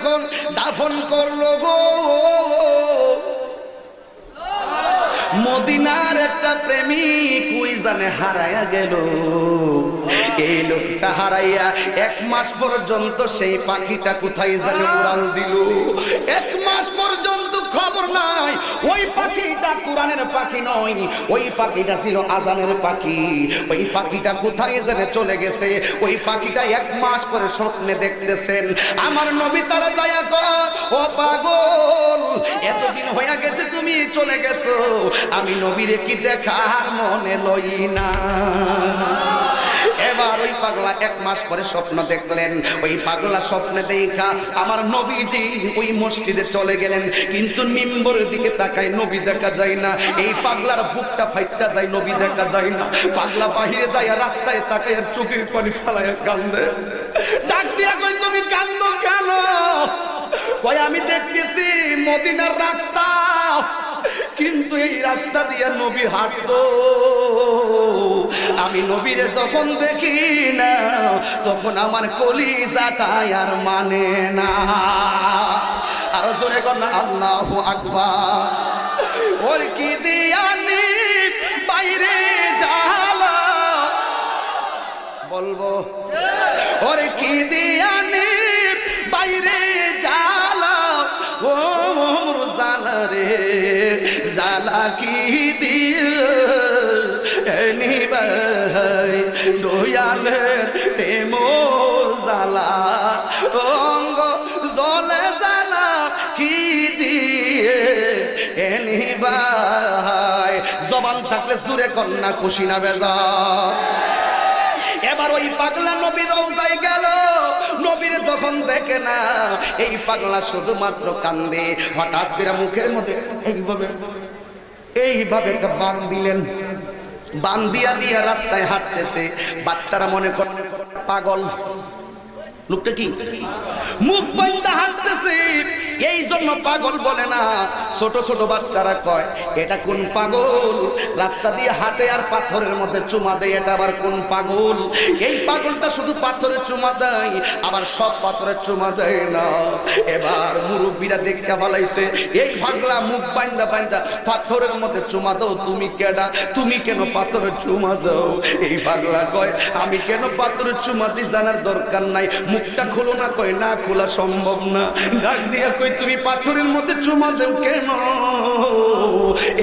যখন দাফন করল গো। মদিনার একটা প্রেমিক ওই জানে হারাইয়া গেল। এই লোকটা হারাইয়া এক মাস পর্যন্ত সেই পাখিটা কোথায় জানে উড়াল দিল। এক মাস পর্যন্ত নাই ওই পাখিটা কোরআনের পাখি নয়, ওই পাখিটা ছিল আজানের পাখি। ওই পাখিটা কোথায় জানে চলে গেছে, ওই পাখিটা এক মাস পরে স্বপ্নে দেখতেছেন। আমার নবী তারা যায়া কর ও পাগল, এতদিন হইয়া গেছে তুমি চলে গেছো। আমি নবীরে কি দেখার মনে লই না? এবার ওই পাগলা এক মাস পরে স্বপ্ন দেখলেন। ওই পাগলা স্বপ্নে দেখা আমার নবীজি ওই মসজিদে চলে গেলেন। কিন্তু মিম্বরের দিকে তাকায় নবী দেখা যায় না। এই পাগলার বুকটা ফাইটটা যায়, নবী দেখা যায় না। পাগলা বাহিরে যায় রাস্তায় তাকায় চোখের পানি ফেলায় কান্দে। ডাক দিয়া কই তুমি কান্দো কেন? কই আমি দেখতেছি মদিনার রাস্তা। কিন্তু এই রাস্তা দিয়ে নবী হাঁটতো। আমি নবীরে যখন দেখি না, তখন আমার কলিজাটাই আর মানে না। আর জোরে কর না, আল্লাহ আকবার। ওর কি দিয়ানি বাইরে জালা বলব, ওর কি দিয়ানি কি দিয়ে ভাই দয়ালের প্রেম জালা অঙ্গ জলে জালা কি দিয়ে? এনি ভাই জবান থাকলে সুরে কন্যা খুশি না বেজা। এবার ওই পাগলা নবীর রওজায় গেল। নবীর যখন দেখে না, এই পাগলা শুধুমাত্র কান্দে। হঠাৎ করে মুখের মধ্যে এইভাবে এইভাবে বান দিলেন। বান দিয়া দিয়া রাস্তায় হাঁটতেছে। বাচ্চারা মনে করে পাগল। লোকটা কি? মুখ বন্ধ হাঁটতেছে। এই জন্য পাগল বলে না। ছোট ছোট বাচ্চারা কয়, এটা কোন পাগল? রাস্তা দিয়ে হাঁটে আর পাথরের মধ্যে চুমা দেয়, এটা আবার কোন পাগল? এই পাগলটা শুধু পাথরে চুমা দেয়, আবার সব পাথরে চুমা দেয় না। এবার মুরব্বীরা দেখতে ভালাইছে এই পাগলা মুখ বাইন্দা বাইন্দা পাথরের মধ্যে চুমা দাও, তুমি কেডা? তুমি কেন পাথরে চুমা দাও? এই পাগলা কয়, আমি কেন পাথরে চুমা দি জানার দরকার নাই। মুখটা খোলো না, কয়, না খোলা সম্ভব না। ডাক দিয়া কই, তুমি পাথরের মধ্যে চুমা দেও কেন?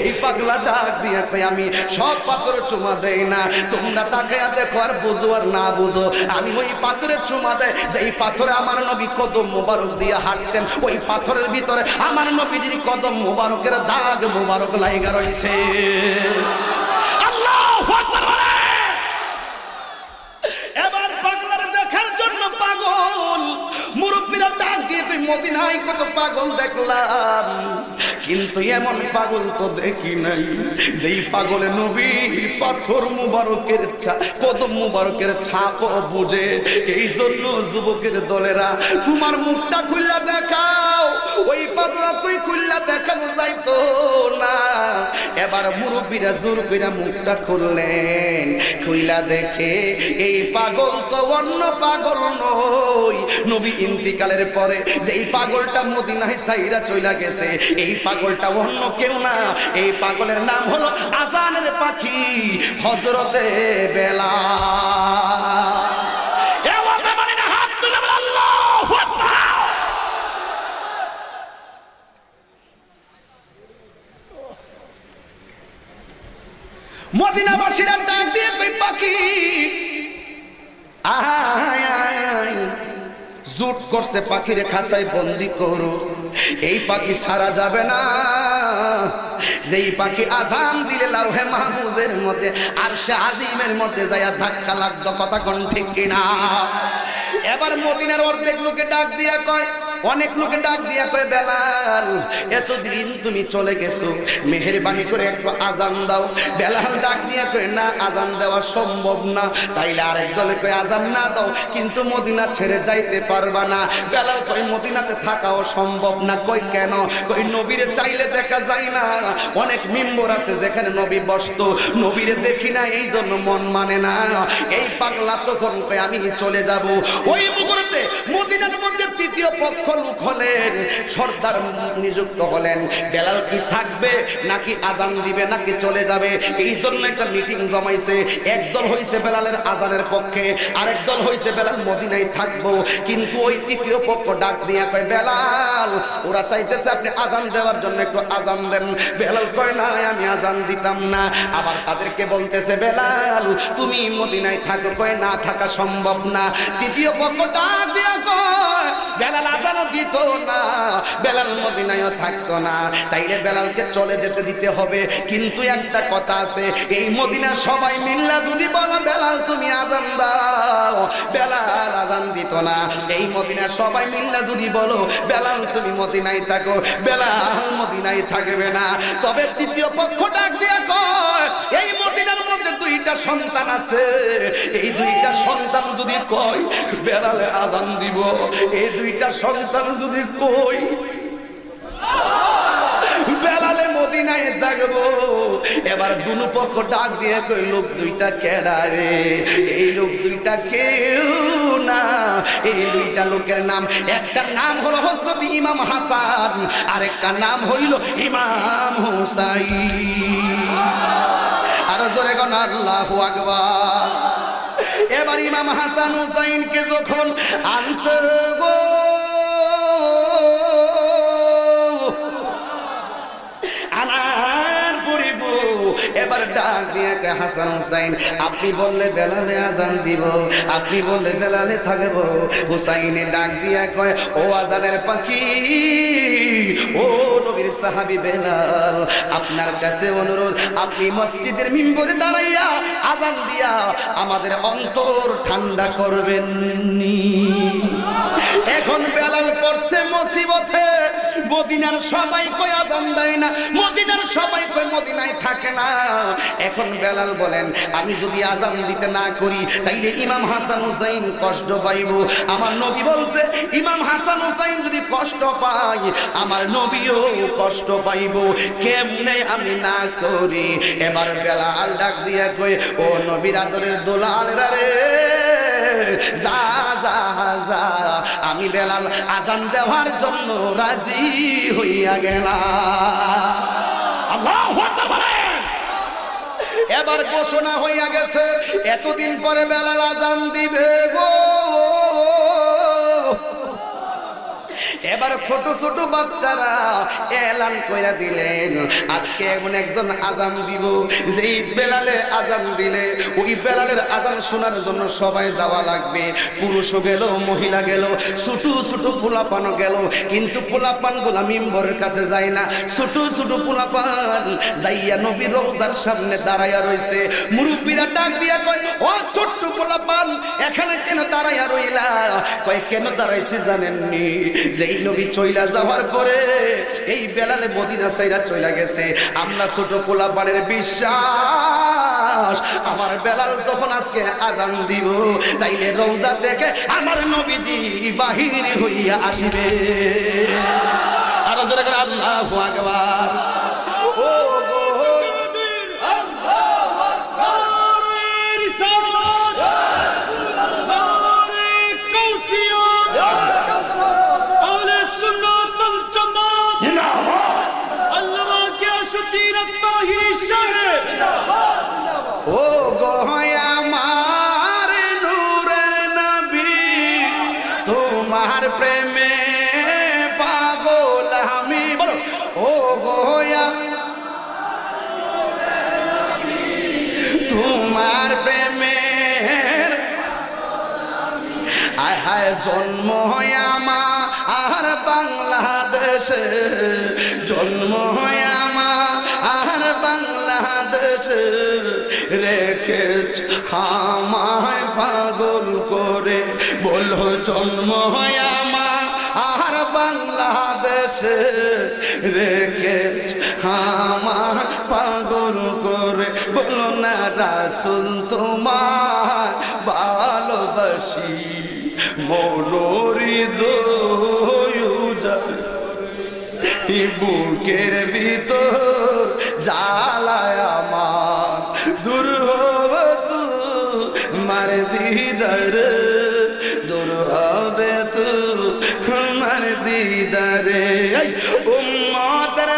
এই পাগলা ডাক দিয়া কই, আমি সব পাথরে চুমা দেই না। তোমরা তাকায়া দেখো আর বুঝো আর না বুঝো। আমি ওই পাথরের চুমা দেয় যে এই পাথরে আমার নবী কদম মোবারক দিয়ে হাঁটতেন, ওই পাথরের ভিতরে আমার নবীজির কদম মোবারকের দাগ মোবারক লাইগা রয়েছে মদিনায় কত পাগল দেখলাম। কিন্তু এমন পাগল তো দেখি নাই। যেই পাগলে নবী পাথর মুবারকের কদম মুবারকের ছাপ বুঝে এই জন্য যুবকের দলেরা তোমার মুখটা খুললা দেখাও ওই পাগলা তুই খুললা দেখানো যাইতো না। এবার মুরব্বীরা জোর কইরা মুখটা খুললেন। খুইলা দেখে এই পাগল তো অন্য পাগল নই নবী ইন্তিকালের পরে যে এই পাগলটা মদিনায় সাইরা চইলা গেছে, এই পাগলটা অন্য কেউ না। এই পাগলের নাম হলো আজানের পাখি হজরতে বেলা এ আওয়াজে মানে না, হাত তুলে বলো, আল্লাহু আকবার। মদিনাবাসীরা ডাক দিয়ে কই, পাখি জুট করছে পাখিরে, খাঁচায় বন্দি করো। এই পাখি সারা যাবে না। যেই পাখি আজান দিলে লাউহে মাহফুজের মধ্যে, আর সে আজিমের মধ্যে যাইয়া ধাক্কা লাগতো, কথা কোন ঠিক কিনা? এবার মদিনার অর্ধেক লোকে ডাক দিয়া কয় অনেক লোকে ডাক দিয়া কয়, বেলাল, এতদিন তুমি চলে গেছো, মেহেরবানি করে একটু আজান দাও। বেলাল ডাক দিয়া কয়, না, আজান দেওয়া সম্ভব না। তাইলে আরেক দলে কয়, আজান না দাও, কিন্তু মদিনা ছেড়ে যাইতে পারবা না। বেলাল কয়, মদিনাতে থাকাও সম্ভব না। কই কেন? কই নবীরে চাইলে দেখা যায় না। অনেক মিম্বর আছে যেখানে নবী বসতো। নবীরে দেখি না, এই জন্য মন মানে না। এই পাগলা তখন কয়, আমি চলে যাব। ওই মুহূর্তে মদিনার মধ্যে তৃতীয় তৃতীয় পক্ষ লোক হলেন, সর্দার নিযুক্ত হলেন। বেলাল কি থাকবে, নাকি আজান দিবে, নাকি চলে যাবে? এই জন্য একটা মিটিং জমাইছে। একদল হইছে বেলালের আজানের পক্ষে আরেক দল হইছে বেলাল মদিনায় থাকব। কিন্তু ওই তৃতীয় পক্ষ ডাক দিয়া কয়, বেলাল, ওরা চাইতেছে আপনি আজান দেওয়ার জন্য একটু আজান দেন। বেলাল কয়, না, আমি আজান দিতাম না। আবার তাদেরকে বলতেছে, বেলাল, তুমি মদিনায় থাকো। কয়, না, থাকা সম্ভব না। তৃতীয় পক্ষ ডাক দিয়া কয় বেলাল আজানও দিত না, বেলাল মদিনায়ও থাকতো না। তাইলে বেলালকে চলে যেতে দিতে হবে। কিন্তু একটা কথা আছে, এই মদিনার সবাই মিল্লা যদি বলো, বেলাল, তুমি আজান দাও। বেলাল আজান দিত না। এই মদিনার সবাই মিল্লা যদি বলো, বেলাল, তুমি মদিনায় থাকো। বেলাল মদিনায় থাকবে না। তবে তৃতীয় পক্ষ ডাক দিয়ে কয়? এই দুইটা সন্তান আছে। এই দুইটা সন্তান যদি কয় বেলালে আজান দিব। এই দুইটা সন্তান যদি কই বেলালে মদিনায় থাকব। এবার দুনু পক্ষ ডাক দিয়ে কই লোক দুইটা কেডা রে? এই লোক দুইটা কেউ না। এই দুইটা লোকের নাম, একটা নাম হলো হজরত ইমাম হাসান, আরেকটা নাম হইল ইমাম হুসাইন। এবার ইমাম হাসান হুসাইনকে যখন আনছে গো এবার ডাক দিয়ে হাসান হুসাইন, আপনি বললে বেলালে আজান দিব, আপনি বললে বেলালে থাকব। হুসাইনে ডাক দিয়া কয়, ও আজানের পাখি, ও নবীর সাহাবি বেলাল, আপনার কাছে অনুরোধ, আপনি মসজিদের মিম্বরে দাঁড়াইয়া আজান দিয়া আমাদের অন্তর ঠান্ডা করবেন এখন বেলাল পড়ছে মদিনার সবাই কই আজান দেয় না, মদিনার সবাই কই মদিনায় থাকে না। এখন বেলাল বলেন, আমি যদি আজান দিতে না করি, তাইলে ইমাম হাসান হুসাইন কষ্ট পাইব। আমার নবী বলছে, ইমাম হাসান হুসাইন যদি কষ্ট পাই আমার নবীও কষ্ট পাইব। কেমনে আমি না করি? এবার বেলাল ডাক দিয়া কই ও নবীর আদরের দোলাল রে। যা যা যা। আমি বেলাল আজান দেওয়ার জন্য রাজি হইয়া গেলাম। আল্লাহু এবার ঘোষণা হইয়া গেছে এতদিন পরে বেলাল আজান দিবে গো। এবার ছোট ছোট বাচ্চারা এলান কইরা দিলেন, আজকে এমন একজন আজান দিব, যেই বেলালে আজান দিলে, ওই বেলালের আজান শোনার জন্য সবাই যাওয়া লাগবে। পুরুষও গেল, মহিলা গেল, ছোট ছোট পোলাপানও গেল, কিন্তু পোলাপানগুলা মিম্বরের কাছে যায় না। ছোট ছোট পোলাপান যাইয়া নবীর রোজার সামনে দাঁড়াইয়া রইছে। মুরব্বীরা ডাক দিয়া কয়, ও ছোট্ট দাঁড়াইয়া রইলা। কয়, কেন দাঁড়াইছে জানেননি? যেই নবী চইলা যাওয়ার পরে এই বেলালে মদিনা সাইরা চইলা গেছে। আমরা ছোট পোলাপানের বিশ্বাস, আমার বেলাল যখন আজকে আজান দিব, তাইলে রোজা থেকে আমার নবীজি বাহির হইয়া আসিবে। আর জোরে করে আকবার। ও জন্ম হয় আমার আর বাংলাদেশে। জন্ম হয় আমার আর বাংলাদেশে। রেখেছ আমায় পাগল করে। বলো জন্ম হয় আমার আর বাংলাদেশে। রেখেছ আমার পাগল করে। বলো না রাসুল তোমার ভালোবাসি। মনোরিদ বুকের ভিতর জ্বালায় আমার দূর হবে তু। মার দিদার দূর হবে তু দিদারে, এই উম্মতের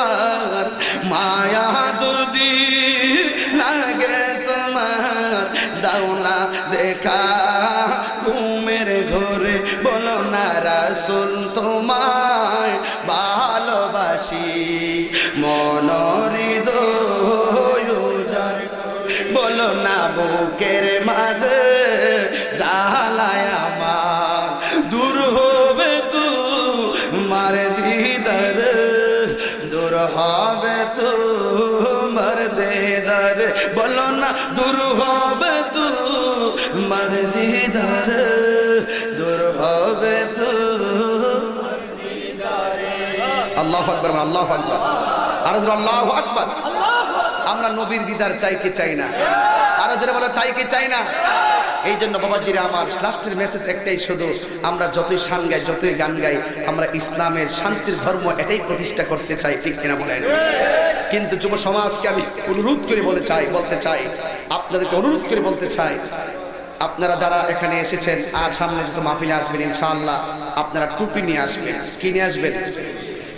তোমার মায়া যদি লাগে তোমার, দাও না দেখা। ঘুমের ঘরে বলো না রাসুল তোমায় ভালোবাসি। যায় বলো না বুকের দূর হবে তু, মার দিদার, দূর হবে তু। আল্লাহ আকবর আল্লাহ আকবর। আর আল্লাহ আকবর। আমরা নবীর দিদার চাই কি চাই না? আরও যারা বলো, চাই কি চাই না? এই জন্য বাবাজিরা আমার লাস্টের মেসেজ একটাই শুধু, আমরা যতই শান গাই, যতই গান গাই, আমরা ইসলামের শান্তির ধর্ম এটাই প্রতিষ্ঠা করতে চাই, ঠিক কিনা বলেন? কিন্তু যুব সমাজকে আমি অনুরোধ করে বলে চাই, বলতে চাই, আপনাদেরকে অনুরোধ করে বলতে চাই, আপনারা যারা এখানে এসেছেন, আর সামনে যত মাহফিলে আসবেন, ইনশাআল্লাহ আপনারা টুপি নিয়ে আসবেন। কি নিয়ে আসবেন?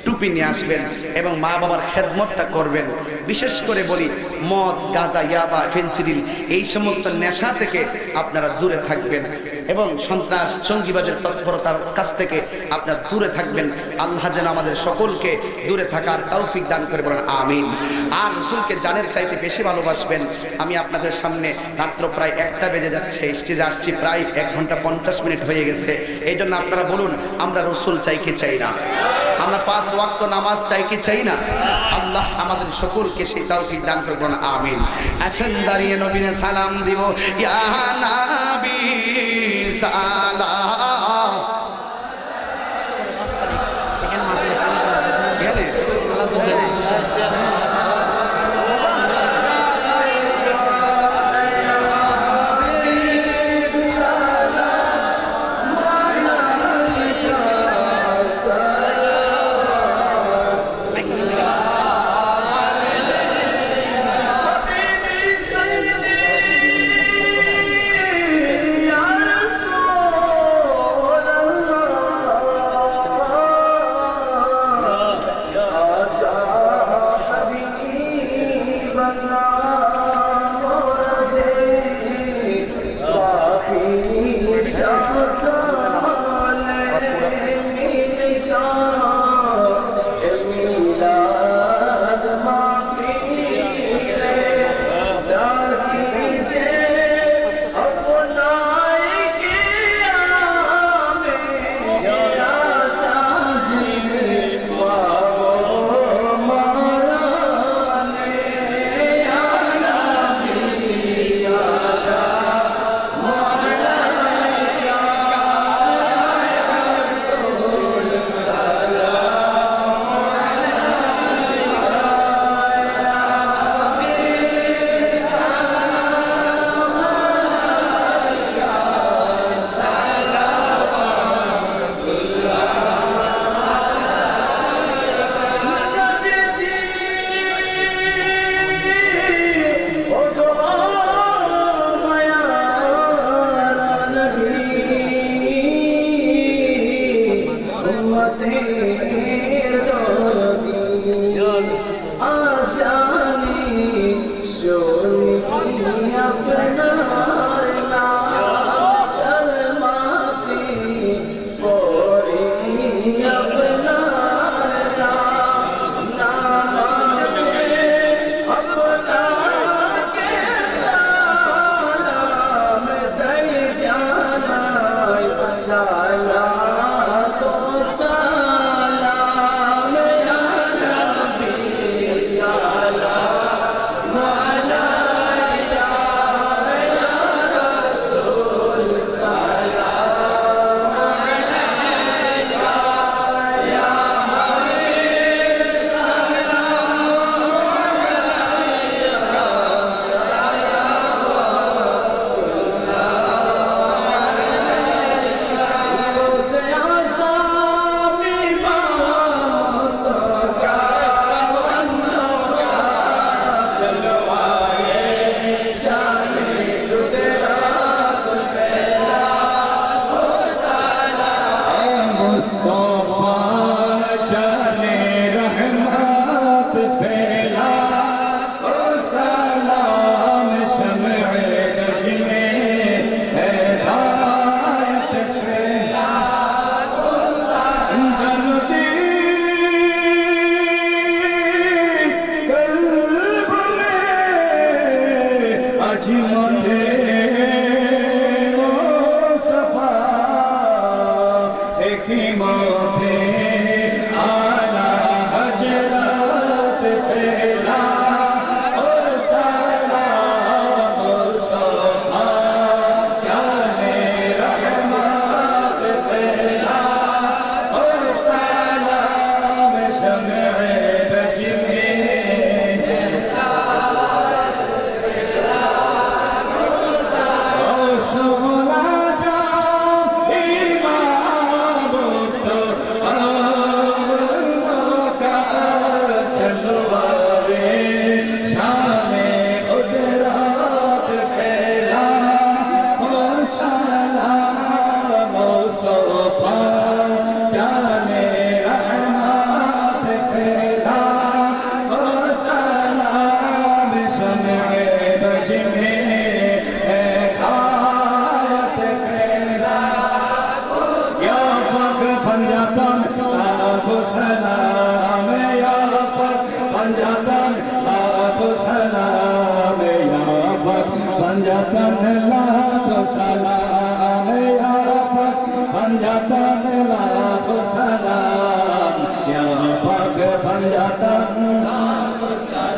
টুপি নিয়ে আসবেন এবং মা বাবার খেদমতটা করবেন। বিশেষ করে বলি, মদ, গাঁজা, ইয়াবা, ফেন্সিডিল, এই সমস্ত নেশা থেকে আপনারা দূরে থাকবেন। এবং সন্ত্রাস, জঙ্গিবাদের তৎপরতার কাছ থেকে আপনারা দূরে থাকবেন। আল্লাহ যেন আমাদের সকলকে দূরে থাকার তৌফিক দান করে বলেন, আমিন। আর রসুলকে জানের চাইতে বেশি ভালোবাসবেন। আমি আপনাদের সামনে রাত্র প্রায় একটা বেজে যাচ্ছে, স্টেজে আসছি প্রায় এক ঘণ্টা পঞ্চাশ মিনিট হয়ে গেছে। এই জন্য আপনারা বলুন, আমরা রসুল চাই কি চাই না? আমরা পাঁচ ওয়াক্ত নামাজ চাই কি চাই না? আল্লাহ আমাদের সকলকে সেই তৌফিক দান করবেন আমিন। আসেন দাঁড়িয়ে নবীনে সালাম দিব, ইয়া নাবি সালাম पंजातन लाखो सलाम या पग पंजातन लाखो सलाम या पग पंजातन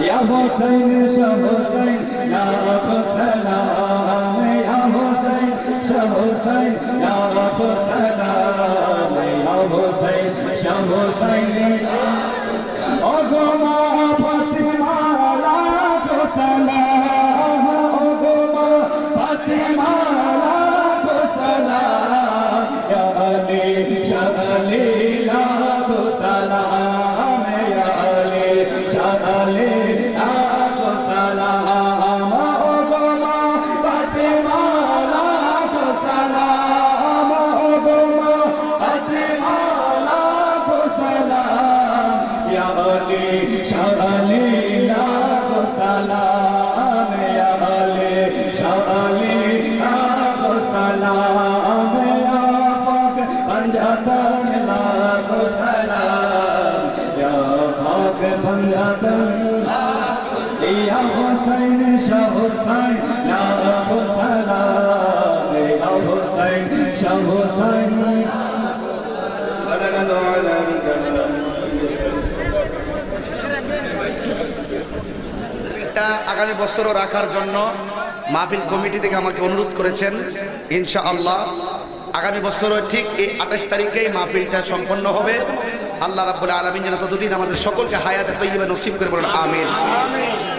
या हुसैन शाह हुसैन लाख सलाम या हुसैन शाह हुसैन लाख सलाम या हुसैन शाह हुसैन ओ गोमा আগামী বছরও রাখার জন্য মাহফিল কমিটি থেকে আমাকে অনুরোধ করেছেন ইনশা আল্লাহ আগামী বছরও ঠিক এই আঠাশ তারিখেই মাহফিলটা সম্পন্ন হবে। আল্লাহ রাবুল্লাহ আলমিন যেন ততদিন আমাদের সকলকে হায়াতে তৈরি নসিব করে বলেন, আমিন।